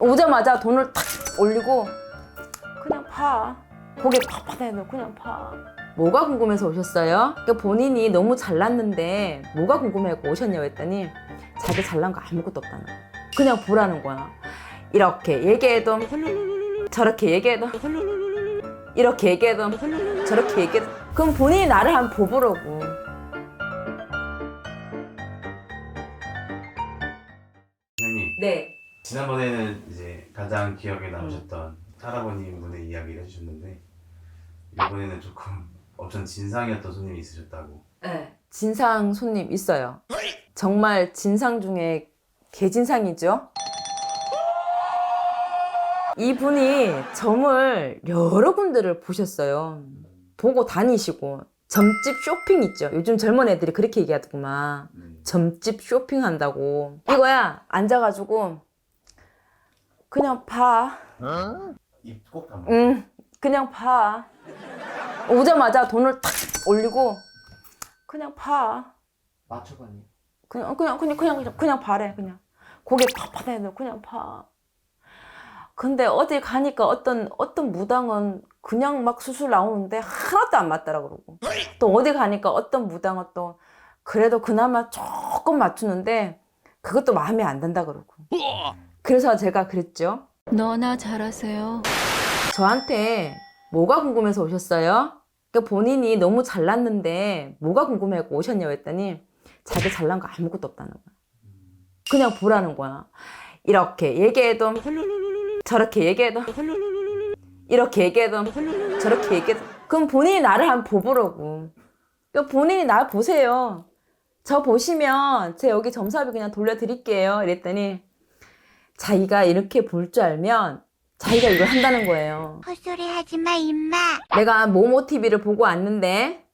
오자마자 돈을 탁 올리고 그냥 파. 고개 팍팍 해도 그냥 파. 뭐가 궁금해서 오셨어요? 그러니까 본인이 너무 잘났는데 뭐가 궁금해서 오셨냐고 했더니 자기 잘난 거 아무것도 없다는 거야. 그냥 보라는 거야. 이렇게 얘기해도 저렇게 얘기해도 이렇게 얘기해도 저렇게 얘기해도 그럼 본인이 나를 한번 보보라고. 선생님 네. 지난번에는 이제 가장 기억에 남으셨던 할아버님 분의 이야기를 해주셨는데 이번에는 조금 엄청 진상이었던 손님이 있으셨다고 네. 진상 손님 있어요. 정말 진상 중에 개진상이죠. 이분이 점을 여러 군데를 보셨어요. 보고 다니시고 점집 쇼핑 있죠. 요즘 젊은 애들이 그렇게 얘기하더구만. 네. 점집 쇼핑한다고. 이거야 앉아가지고 그냥 봐. 입꼭 담아 응, 그냥 봐. 오자마자 돈을 탁 올리고 그냥 봐. 맞춰봤니? 그냥 그냥 그냥 그냥 그냥 봐래 그냥 고개 팍팍 해도 그냥 봐. 근데 어디 가니까 어떤 어떤 무당은 그냥 막 수술 나오는데 하나도 안 맞더라 그러고 또 어디 가니까 어떤 무당은 또 그래도 그나마 조금 맞추는데 그것도 마음에 안 든다 그러고 그래서 제가 그랬죠. 너나 잘하세요. 저한테 뭐가 궁금해서 오셨어요? 그러니까 본인이 너무 잘났는데 뭐가 궁금해서 오셨냐고 했더니 자기 잘난 거 아무것도 없다는 거야. 그냥 보라는 거야. 이렇게 얘기해도 저렇게 얘기해도 이렇게 얘기해도 저렇게 얘기해도 그럼 본인이 나를 한번 보보라고. 그러니까 본인이 나 보세요. 저 보시면 제 여기 점사비 그냥 돌려드릴게요. 이랬더니 자기가 이렇게 볼 줄 알면 자기가 이걸 한다는 거예요. 헛소리 하지 마, 임마. 내가 모모 TV를 보고 왔는데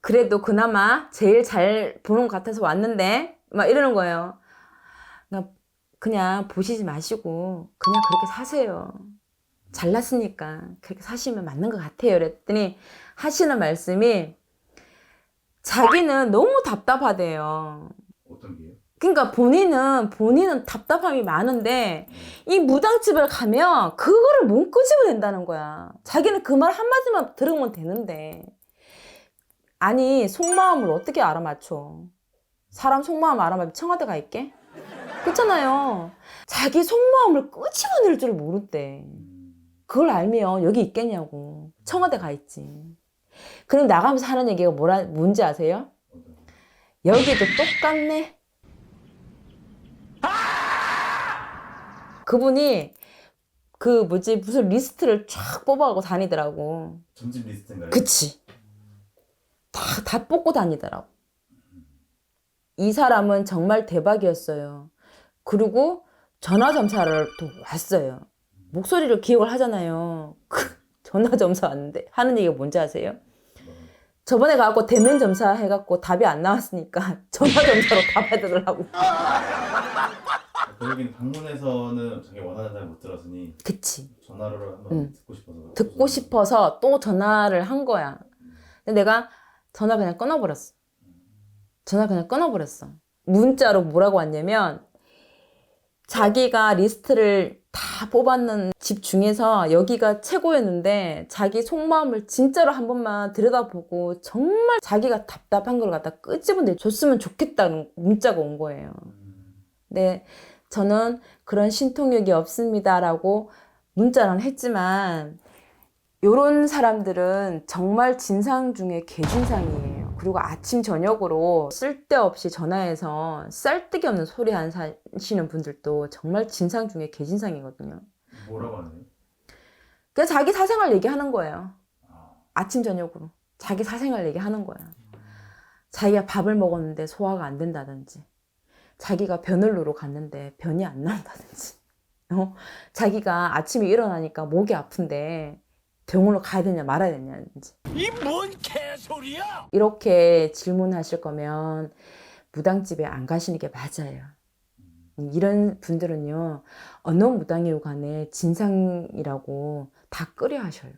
그래도 그나마 제일 잘 보는 것 같아서 왔는데 막 이러는 거예요. 그냥, 보시지 마시고 그냥 그렇게 사세요. 잘났으니까 그렇게 사시면 맞는 것 같아요. 그랬더니 하시는 말씀이 자기는 너무 답답하대요. 어떤 게요? 그러니까 본인은 본인은 답답함이 많은데 이 무당집을 가면 그거를 못 끄집어낸다는 거야. 자기는 그 말 한마디만 들으면 되는데 아니 속마음을 어떻게 알아맞혀? 사람 속마음 알아맞으면 청와대 가 있게? 그렇잖아요. 자기 속마음을 끄집어낼 줄 모른대. 그걸 알면 여기 있겠냐고. 청와대 가 있지. 그럼 나가면서 하는 얘기가 뭐라 뭔지 아세요? 여기도 똑같네. 그분이 그 뭐지 무슨 리스트를 쫙 뽑아가고 다니더라고. 점집 리스트인가요? 그치. 다, 다 뽑고 다니더라고. 이 사람은 정말 대박이었어요. 그리고 전화 점사를 또 왔어요. 목소리를 기억을 하잖아요. 그 전화 점사 왔는데 하는 얘기가 뭔지 아세요? 저번에 가갖고 대면 점사 해갖고 답이 안 나왔으니까 전화 점사로 답해드리려고. 여긴 방문해서는 자기 원하는 대로 못 들었으니 그치. 전화로 한번 응. 듣고 싶어서 듣고 싶어서 또 전화를 한 거야. 근데 내가 전화 그냥 끊어버렸어. 전화 그냥 끊어버렸어. 문자로 뭐라고 왔냐면 자기가 리스트를 다 뽑았는 집 중에서 여기가 최고였는데 자기 속마음을 진짜로 한 번만 들여다보고 정말 자기가 답답한 걸 갖다 끄집어내 줬으면 좋겠다는 문자가 온 거예요. 네, 저는 그런 신통력이 없습니다라고 문자는 했지만 요런 사람들은 정말 진상 중에 개진상이에요. 그리고 아침 저녁으로 쓸데없이 전화해서 쌀데기 없는 소리 하시는 분들도 정말 진상 중에 개진상이거든요. 뭐라고 하나요? 그냥 자기 사생활 얘기하는 거예요. 아, 아침 저녁으로 자기 사생활 얘기하는 거야. 자기가 밥을 먹었는데 소화가 안 된다든지, 자기가 변을 누러 갔는데 변이 안 나온다든지, 어? 자기가 아침에 일어나니까 목이 아픈데 병원을 가야 되냐 말아야 되냐든지. 이 뭔 개소리야? 이렇게 질문하실 거면 무당집에 안 가시는 게 맞아요. 이런 분들은요 어느 무당이고 간에 진상이라고 다 끄려 하셔요.